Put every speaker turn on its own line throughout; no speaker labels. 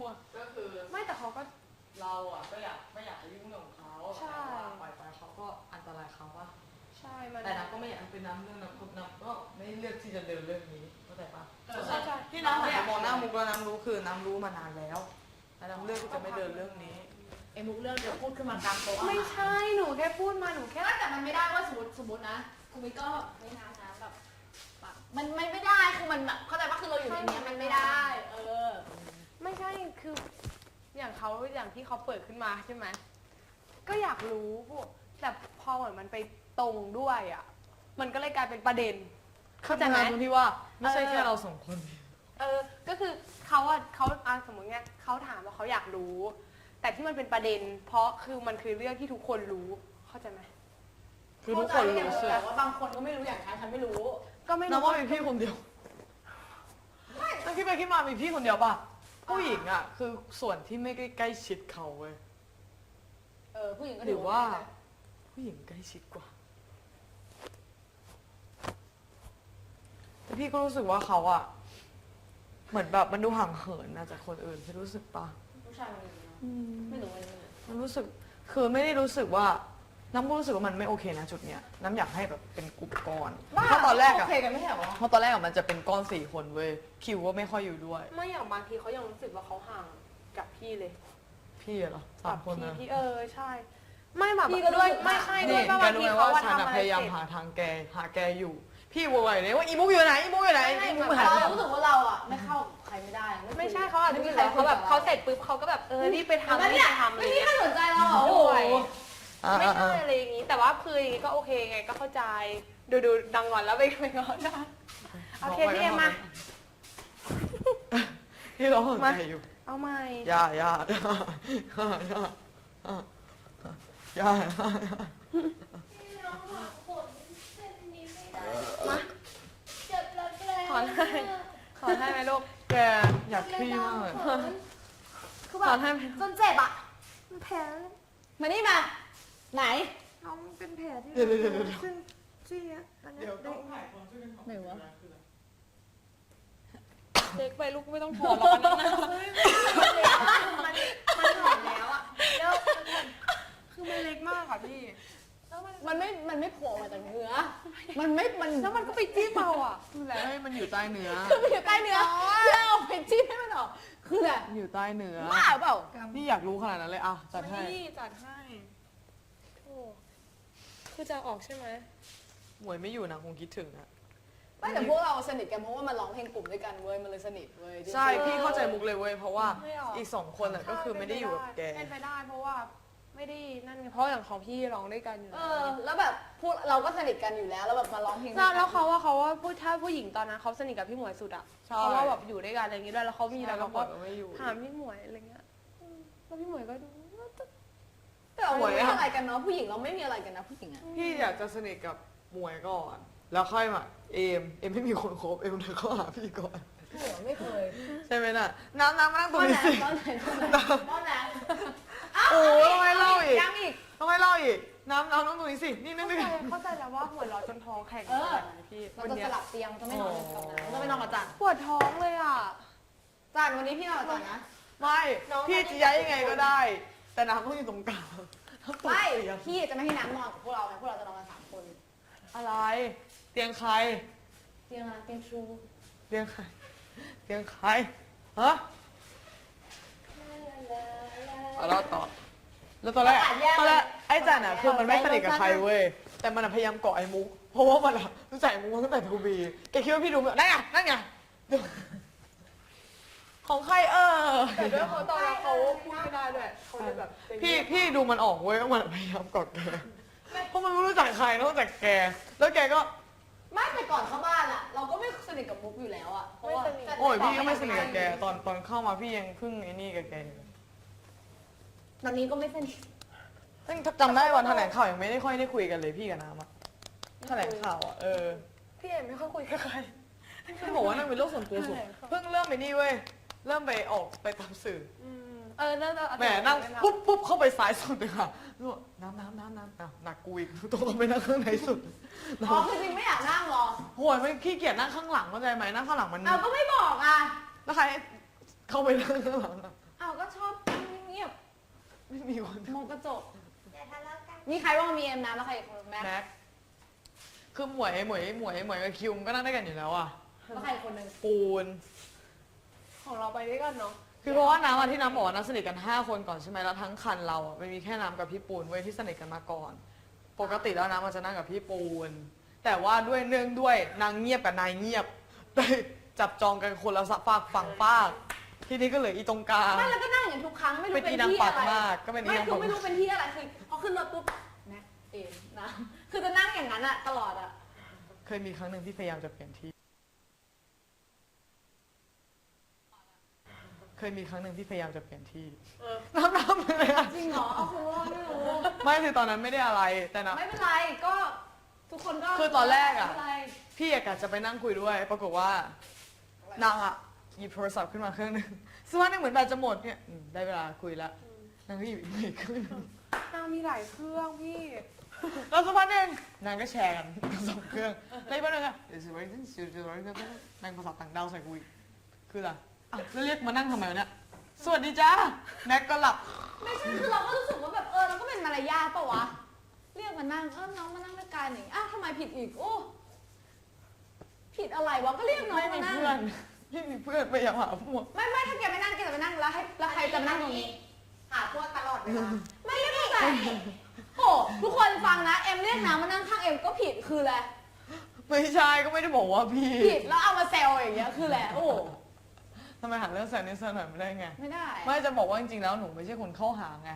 มั่ว
ก็คือ
ไม่แต่เขาก็
เราอะก็อยากไม่อยากจะยุ่งเรื่องของเขา
ใช่
แต่ว่าปล่อยไปเขาก็อันตรายเขาว่า
ใช่มัน
แต่น้ำก็ไม่อยากให้เป็นน้ำเรื่องน้ำคุณน้ำก็ไม่เลือกที่จะเดินเรื่องนี้เข้าใจปะ
ใช่ใช่
ที่น้ำหันไปมองหน้ามุกแล้วน้ำรู้คือน้ำรู้มานานแล้วแต่น้ำเลือกที่จะไม่เดินเรื่องนี้
ไอ้มุกเรื่องเดี๋ยวพูดขึ้นมากลางโต๊ะ
ไม่ใช่หนูแค่พูดมาหนูแค่
แต่มันไม่ได้ว่าสมมติสมมตินะคุณมิกก็ไม่นะนะแบบแบบมันมันไม่ได้คือมันแบบเข้าใจว่าคือเราอยู่ในเนี้ยมันไม่ได้ เออ
ไม่ใช่คือ อย่าง เขาอย่างที่เขาเปิดขึ้นมาใช่ไหมก็อยากรู้พวกแต่พอเหมือนมันไปตรงด้วยอะมันก็เลยกลายเป็นประเด็น เข้าใจไหม
ตรงที่ว่าไม่ใช่
เออ
แค่เราสองคน
เออ ก็คือเขาอะเขาอะสมมติเนี่ยเขาถามว่าเขาอยากรู้ แต่ที่มันเป็นประเด็น เพราะคือมันคือเรื่องที่ทุกคนรู้ เข้าใจไหม
คือทุกคนรู้
เข้าใจ
สึก
แต่ว่าบางคนก็ไม่รู้อย่างฉันฉันไม่รู้
ก็ไม่
น้ำ
รู้
ว่ามีพี่คนเดียวต้องคิดไปคิดมามีพี่คนเดียวป่ะ ผู้หญิงอะ คือส่วนที่ไม่ใกล้ชิดเขาเว้ย
เออผู้หญิงก็
หรือว่า ผู้หญิงใกล้ชิดกว่า แต่พี่ก็รู้สึกว่าเขาอะเหมือนแบบมันดูห่างเหินนะจากคนอื่นพี่รู้สึกปะ
ผู้ชายคนอื่นเนอะไม่รู้ไม่รู้
มันรู้สึก คือไม่ได้รู้สึกว่า น้ำก็รู้สึกว่ามันไม่โอเคนะจุดเนี้ยน้ำอยากให้แบบเป็นกลุ่มก้อนเพราะตอนแรกอะ
โอเคกันไม่ใช่เหรอ
เพราะตอนแรกอะมันจะเป็นก้อนสี่คนเว้ยคิวก็ไม่ค่อยอยู่ด้วย
ไม่อย่างบางทีเขายังรู้สึกว่าเขาห่างกับพี่เลย
พี่อะเหรอสามคน
พี่
นะ
พี่เออใช่ ไม่แบบ
พี่ก็รู้
ด้วย
สึก
ไม่ใช่ด้
นี่
วยว่า
แก
บาง
รู้
ที
ไหม
เขา
ว่า
ว่า
ฉัน
ทำ
อะ
อะไร
พยายาม
เสร็จ
หาทางแกหาแกอยู่ พี่โวยเลยว่าอีมุกอยู่ไหนอีมุกอยู่ไหน
ไม่
อีมุก
ไม่
หายไปไหน
เรารู้สึกว่าเราอะไม่เข้ากับใครไม่ได้
ไม่ใช่เขาอาจจะมีใครเขาแบบเขาเสร็จปุ๊บเขาก็แบบเออรีบไปทำ
แล้ว
รีบ
เนี่ย
ไปทำอะไร
ไม่มี
เงี้ย
ใครสนใจเราเหรอโอ้โห
อ่า
ไม่
อ่า
ใช่
อ่า
อะไรอย่างงี้ แต่ว่าคืออย่างงี้ก็โอเคไงก็เข้าใจดูดูดังก่อนแล้วไปไปก่อนได้โอเคพี่เอ็มมา
พี่ร้องหัวใจอยู่
เอาใหม่
อย่าอย่าอย่าอย่าอย่าอย่า
มาถอนให้ถอนให้ไหมลูก
แกอยากขี้มากเลย
คือ
ถ
แบ
อบนให้ไหม
จนเจ็บอะ
แผล
มานี่มา ไหน
น้องเป็นแผลที่
เดี๋ยวเดี๋ยวเดี๋ยวเดี๋ยว
ซึ่งซี่อะอันเนี้ย
เดี๋ยวต้องถ่ายคนช่วยกันของ
ไหนวะ
เด็กไปลูกไม่ต้องถอนหรอกอันนั้นนะ
มันมันถอนแล้วอะแล้ว
คือมันเล็กมากค่ะพี่แล้วมัน
มันไม่ มันไม่โผล่มาจากเนื้อ มันไม่ มัน
แล้วมันก็ไปจิ้มเอาอะ
คือแล้วให้มันอยู่ใต้เนื้อ
คือมันอยู่ใต้เนื้อเพื่อเอาไปจิ้มให้มันออก คือแบบ
อยู่ใต้เนื้อ
บ้าเปล่า
นี่อยากรู้ขนาดนั้นเลยอะจัดให้
นี่จัดให้โอ้ คือจะออกใช่ไหม
หมวยไม่อยู่นะคงคิดถึงนะ
ไม่แต่พวกเราสนิทกันเพราะว่ามันร้องเพลงกลุ่มด้วยกันเว้ยมันเลยสนิทเว้ย
ใช่พี่เข้าใจมุกเลยเว้ยเพราะว่าอีกสองคนอะก็คือไม่ได้อยู่กับแก
เป็นไปได้เพราะว่าไม่ได้นั่นไงเพราะอย่างของพี่ร้องด้วยกันอยู่
เอ
แล้ว
อ แล้วแบบพูดเราก็สนิทกันอยู่แล้วแล้วแบบมาร้องเพลงด้วย
แล้
กั
วนแล้วเขาว่าเขาว่าผู้ถ้าผู้หญิงตอนนั้นเขาสนิทกับพี่หมวยสุดอะ
ใช่
เพราะว่าแบบอยู่ด้วยกันอะไรอย่างงี้ด้วยแล้วเขามีอะไร
แล้ว
เขา
ก็
ก็
ไม่อยู่
ถามพี่หมวยอะไรเงี้ยอืมแล้วพี่หมวยก็ดู
แต่ เราไม่มีอะไรกันเนาะผู้หญิงเราไม่มีอะไรกันนะผู้หญิงอะ
พี่อยากจะสนิทกับหมวยก่อน แล้วค่อยมาเอมเอมไม่มีคนคบเอมเดินเข้าหาพี่ก่อน
หัวไม่เคย
ใช่ไหมน่ะน้ำน้ำมานั่งตรงนี้สิ
ตอนไหนตอนไหนตอนไหน
โอ้ยต้องให้เล่าอีก
ยังอีก
ต้องให้เล่าอีกน้ำน้ำนั่งตรงนี้สินี่นั่
เข้างใจ
นี่
เข้าใจแล้วว่าหมวยรอจนท้องแข็ง
เออ
ขนาดไหนพี่
เรา
วัน
จะ
เนี้
ส
ย
ลับเตียงจะไม่นอนกับจันนะจะไม่นอนกับจัน
ปวดท้องเลยอะ
จันวันนี้พี่นอนกับจันนะ
ไม่
น้อง
พี่จะย้ายยังไงก็ได้ แต่น้ำต้องอยู่ตรงกลางต้องตก
ไม่
เตียง
พี่จะไม่ให้น้ำนอนกับพวกเราไงพวกเราจะนอนกันสามคน
อะไร เตียงใคร
เตียงอะไรเตียงชู
เตียงใคร เตียงใคร ฮะเอาแล้วต่อ แล้วตอนแรกตอนแรกไอ้จันอะคือมันไม่สนิทกับใครเว้ย แต่มันอะพยายามเกาะไอ้มุก เพราะว่ามันอะรู้จักไอ้มุกมาตั้งแต่ทูบี แกคิดว่าพี่ดูไม่นั่นไงนั่นไงดู ของใครเออ
แต่ด้วยเขาตอนนั้นเขาพูดไม่ได้ด้วยเขาเลยแบบ
พี่พี่ดูมันออกเว้ยว่ามันพยายามกอดแกเพราะมันไม่รู้จักใครนอกจากแก แล้วแกก็
ไม่แต่ก่อนเข้าบ้านอะเราก็ไม่สนิทกับมุกอยู่แล้วอะเพราะว่า
โอ้ยพี่ก็ไม่สนิทกับแกตอนตอนเข้ามาพี่ยังเพิ่งไอ้นี่กับแกอยู่
ตอนนี้ก็ไม่สนิท
ซึ่งจำได้วันแถลงข่าวยังไม่ได้ค่อยได้คุยกันเลยพี่กับน้ำอะแถลงข่าวอะเออ
พี่เอ็มไม่ค่อยคุยกับใคร
พี่บอกว่านั่นเป็นโรคส่วนตัวสูงเพิ่งเริ่มไปนี่เว้ย เริ่มไปออกไปตามสื่อ
อืมเออน่าจะ
แหมนั่งปุ๊บปุ๊บเข้าไปซ้ายสุดเลยค่ะรู้ว่าน้ำน้ำน้ำน้ำอ้าวหนักกูอีกต้องไปนั่งข้างในสุด
อ๋อคือจริงไม่อยากนั่งหรอ
โหยไม่ขี้เกียจนั่งข้างหลังเข้าใจไหมนั่งข้างหลังมัน
เอาก็ไม่บอกอะ
แล้วใครเข้าไปนั่งข้างหลังอะไม่มีคน
มองกระจก
อย่าทะเลาะกัน
มีใครบ้างมีเอ็มน้ำแล้วใครอีกคนแม็ก
แม็กคือหมวยหมวยหมวยหมวยกับคิวมันก็นั่งได้กันอยู่แล้วอะ
แล้วใครอีกคนหนึ่ง
ปูน
ของเราไปด้วยกันเนาะ
คือเพราะว่าน้ำอะที่น้ำบอกว่าน้ำสนิทกัน 5 คนก่อนใช่ไหมแล้วทั้งคันเราอะมันมีแค่น้ำกับพี่ปูนเว้ยที่สนิทกันมาก่อน ปกติแล้วน้ำมันจะนั่งกับพี่ปูน แต่ว่าด้วยเนื่องด้วยนางเงียบกับนายเงียบได้จับจองกันคนละฝากฝั่งฟาก ทีนี้ก็เหลืออีตรงกลาง
ไม่แล้วก็นั่งอย่างทุกครั้งไม่รู้
เป็น
เป็น
อีนาง
ที่
ปาก
อะไร
มากก็เป็นอี
ไม่
นาง
คือ
ปาก
ไม่รู้เป็นที่อะไรคือพอขึ้นรถปุ๊บแม็กเอ็มน้ำคือจะนั่งอย่างนั้นอะตลอดอะ
เคยมีครั้งหนึ่งที่พยายามจะเปลี่ยนที่ เคยมีครั้งหนึ่งที่พยายามจะเปลี่ยนที่น้ำน้ำเลยอะ
จริงเหรอเอาคุณว่าไม่รู้
ไม่คือตอนนั้นไม่ได้อะไรแต่นะ
ไม่เป็นไรก็ทุกคนก็
คือตอนแรกอะ
ไม่เป็นไร
พี่อยากจะไปนั่งคุยด้วย ปรากฏว่านางอะหยิบโทรศัพท์ขึ้นมาเครื่องหนึงซึ่งว่าเนี่ยเหมือนแบตจะหมดเนี่ยอืมได้เวลาคุยแล้วนางก็หยิบอีกมาอีกเครื่องหนึง
นางมีหลายเครื่องพี่
แล้วสักพักหนึ่งนางก็แชร์กันสองเครื่องแล้วอีกพักหนึ่งอะเดี๋ยวสิวันนี้สิวันนี้นางภาษาต่างดาวใส่กูอีกคืออะไร อะแล้วเรียกมานั่งทำไมวะเนี่ย สวัสดีจ้าแม็กก็หลับ
ไม่ใช่คือเราก็รู้สึกว่าแบบเออเราก็เป็นมารยาทปะวะ เรียกมานั่งเออน้องมานั่งด้วยกันอย่างงี้อะทำไมผิดอีกโอ้ผิดอะไรวะก็เรียกน้อง
ไม่
มา
มี
นั่ง
เพื่อน ไม่มีเพื่อนไปยังหาพวก
ไม่ไม่ถ้าแกไม่นั่งแกจะไปนั่งแล้วให้แล้วใครจะมานั่งตรงนี้
หาพวกตลอดเวลา
ไม่ได้เข้าใจโอ้ทุกคนฟังนะเอ็มเรียกน้ำมานั่งข้างเอ็มก็ผิดคืออะไร
ไม่ใช่ก็ไม่ได้บอกว่าพี่
ผิดแล้วเอามาแซวอย่างเงี้ยคืออะไรโอ้
ทำไมหาเรื่องแซนนิสหน่อยไม่ได้ไง
ไม่ได้
ไม่จะบอกว่าจริงๆแล้วหนูไม่ใช่คนเข้าหาไง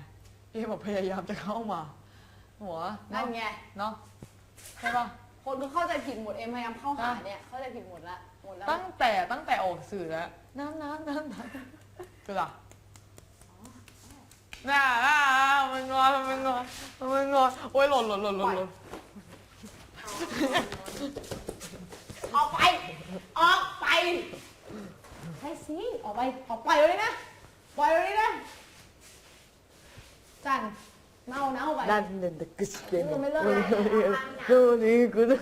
พี่แบบพยายามจะเข้ามา หัว
นั่นไง
เนาะใช่ปะ
คนก็เข้าใจผิดหมดเอ็มพยายามเข้าหาเนี่ยเข้าใจผิดหมดละหมดแล้ว
ตั้งแต่ตั้งแต่ออกสื่อแล้วน้ำน้ำน้ำน้ำคืออะไรน่าอ่ามันงอนมันงอนมันงอนโอ้ยหล่นหล่นหล่นหล่นหล่น
ออกไป ออกไป ได้สิออกไปออกไปเดี๋ยวนี้นะปล่อยเดี๋ยวนี้นะจันเน่าเน่าไป
난 근데เ시
대에 뭐 놀러 가야 돼.
너는 그런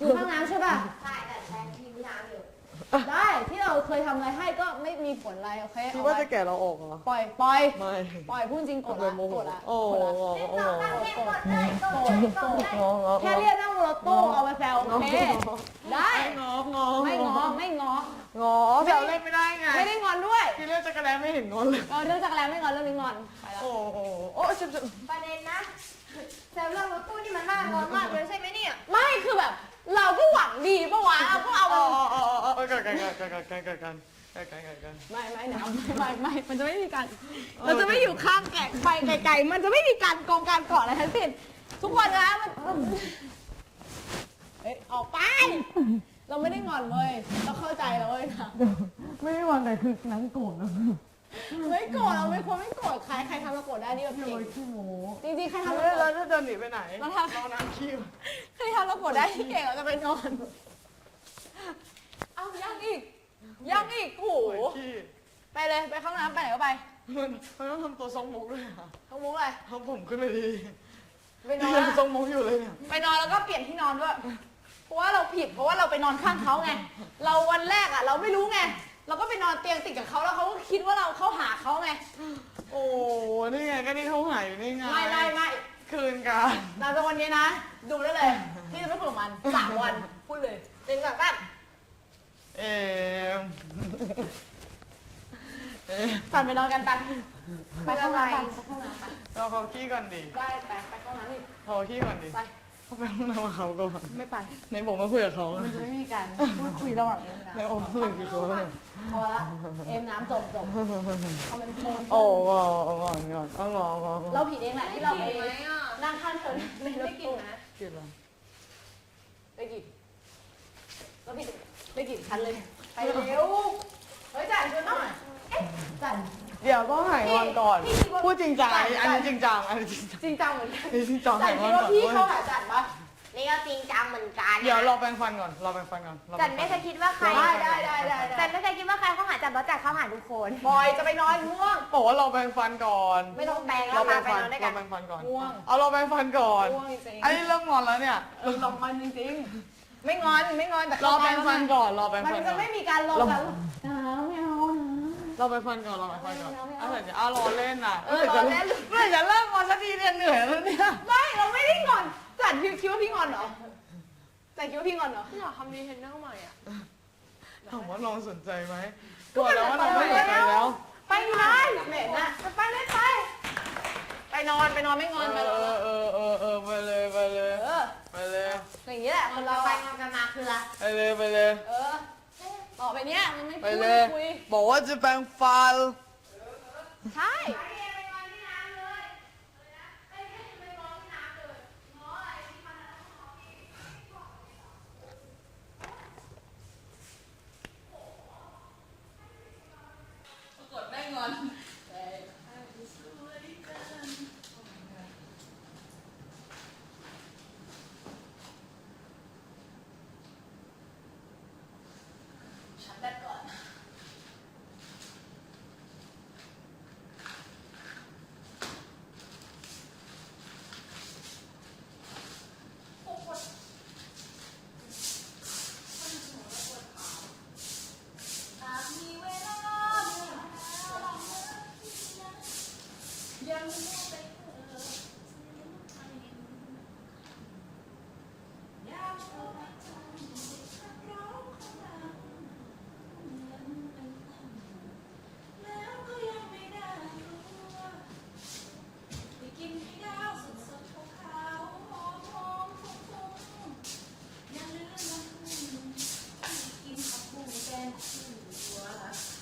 อยู่ข้างน้ำใช่ป่ะ
ใช่แต่ใช้ทิ้น้ำอยู่
ได้ เราเคยทำอะไรให้ก็ไม่มีผลอะไรโอเค
คิด
เอา
ว่า
ไว้
จะแก่เราออกเหรอ
ปล่อยปล่อย
ไม่
ปล่อยพูดจริงโกรธ
เล
ละ
ยโมโห
โกรธละ
โอ้
โก
โห
รธละ
โอ้โห
ตั้งแค่หมดเลยโตเลยโตเลย
งองอ
แค่เรียกนั่งบนรถตู้เอามาแซวโอเคได้
งองอ
ไม่งอไม่งอง
อแซวเล่นไม่ได้ไง
ไม่ได้งอนด้วย
พี่เลือกจักรแลไม่เห็นงอนเลย
เออเรื่องจักรแลไม่งอนเรื่องนี้งอนไปแล้ว
โอ้โหโอ้ชิบชิบ
ประเด็นนะแซวเรื่องรถตู้นี่มันน่างอนมากเลยใช่ไหมเนี่ย
ไม่คือแบบ เราก็หวังดีปะวะเอาก็เอามั
นกันกันกันกันกันกันกันกันกัน
ไม่ไม่นาวไม่ไม่ไม่มันจะไม่มีการเราจะไม่อยู่ข้างแกะไปไกลๆมันจะไม่มีการกองการเกาะอะไรทั้งสิ้นทุกคนนะมันเอ้ยออกไป เราไม่ได้งอนเว้ยเราเข้าใจแล้วเว้ยนะ
ไม่ได้วันไหนคือนั้นโกรธนะ
ไม่โกรธเราไม่ควรไม่โกรธใครใครทำเราโกรธได้นี่แบบ
พี่
เก่
โอ้
ง
ยขี้โม้
จริงๆใครทำ
ทำ
เรา
ไม
โกร
เรา
ธ
จะเดินหนีไปไหน
เราทำ
เราน้ำขี้
ใครทำเราโกรธได้ที่เก่งเราจะไปนอนเอายังอีก ยังอีกโอ้โห
โอ้ยขี้
ไปเลยไปเข้าห้องน้ำไปไหนก็ไป
มันมันต้องทำตัวทรงมุกด้วยอะ
ท้องมุ้งเลย
ทำผมขึ้นไปดี
ไปนอน
ยังทรงมุกอยู่เลยเนี่ย
ไปนอนแล้วก็เปลี่ยนที่นอนด้วยเพราะว่าเราผิดเพราะว่าเราไปนอนข้างเขาไง เราวันแรกอะ เราไม่รู้ไง เราก็ไปนอนเตียงติดกับเขาแล้วเขาก็คิดว่าเราเข้าหาเขาไง
โอ้นี่ไงก็นี่เขาหายอยู่นี่ไง
ไม่ไม่ไม่
คืนกัน
หลังจากวันนี้นะ ดูได้เลย พี่จะไม่คุยกับมันสามวันพูดเลยเต็งแบบแบบ
เอ็มเอ็ม
สั่นไปนอนกันไปไปเข้าน้ำไปไปเข้าน้ำไป
เราเขาขี้ก่อนดิ
ได้ไปไปเข้าน้ำนี่
เขาขี้ก่อนดิ
ไป
เขาไปห้องน้ำกับเขาก่อน
ไม่ไป
ในผมมาคุยกับเขา
มันจะไม่มีการพูดคุยระหว่างนี้นะ
ในผมคุยกับเขาเลย
พอละเอ็มน้ำจบจบเอาเป็นโทน
โอ้งอโอ้งองอนโอ้งองอ
เราผิดเองแหละที่เราไป
ไหมอะ
นั่งข้างเธอในรถ
ไม่กิน
ตู้
นะ
กินอะไร
ได้กี่เราผิดได้กี่คันเลย ไปเร็ว เฮ้ยจันชวนหน่อยเอ๊ะจัน
เดี๋ยวต้องหายงอนก่อน
พี่คิดว่า
พูดจริงจัง
จ่าย
อันนี้จริงจัง อันนี้จริงจัง
จริงจังเหมือนกัน
อันนี้จริงจัง
จั
หานยง
คิ
อ
ด
น
ว่า
ก่อน
พี่
เว้ย
เข้าหาจันปะ
นี่ก็จริงจังเหมือนกัน
เดี๋ยวรอแปรงฟันก่อน รอแปรงฟันก่อนรอแปร
จั
ง
น
ฟั
ไม่เคยคิดว่าใคร
ได้ได้ได้ได้
จันไม่เคยคิดว่าใครเข้าหาจันเพราะจันเข้าหาทุกคน
บอยจะไปนอนง่วง
บอกว่ารอแปรงฟันก่อน
ไม่ต้องแปลง
ร
แล้
อ
ว
แปร
มางไป
ฟัน
นอนด้วย
ร
กั
อนแปรงฟันก่อน
ง่วง
เอารอแปรงฟันก่อน
ง่วงจริง
อันนี้เริ่มงอนแล้วเนี่ย
ๆเราลองมันจริงๆ ไม่งอนไม่งอนแต่
รอแปรงฟันก่อน รอแปรง
มัน
ฟัน
จะ
ก่อน
ไม่มีการรอกันนะไม่ เอานะ
เราไปฟันก่อนเราไปฟันก่อน
ไม่
อะ
เอาไม่เอา
เดี๋ยวจะอะรอเล่นน่ะ
เออรอเล่น
เมื่อไหร่จะเริ่มงอนสักทีเนี่ยเหนื่อยแล้วเนี่ย
ไม่เราไม่ได้งอนจัดคิดว่าพี่งอนเหรอจัดคิดว่าพี่งอนเหรอ
พี่อยากทำดีเทนเนอร์ใหม่อะ
ถามว่าน้องสนใจไหมก็แล้วว่าน้องไม่สนใจแล้ว
ไปเลยเหม็นอะไปเลยไปไปนอนไปนอนไม่ง
เอ
อนไปนอน
อเออเออเออไปเลยไปเลย
เออ
ไปเลย
อย่างนี้แหละคนเรา
ไป
อะ
งานกันมาคืออะไร
ไปเลยไปเลย
เออ ต่อไปเนี้ยมันไม่
ไป
พูด
เล
ไม่
ย
คุย
บอกว่าจะแปลงฟัน
ใช่
กดแม่งอน
ฉันแบตก่อน
อ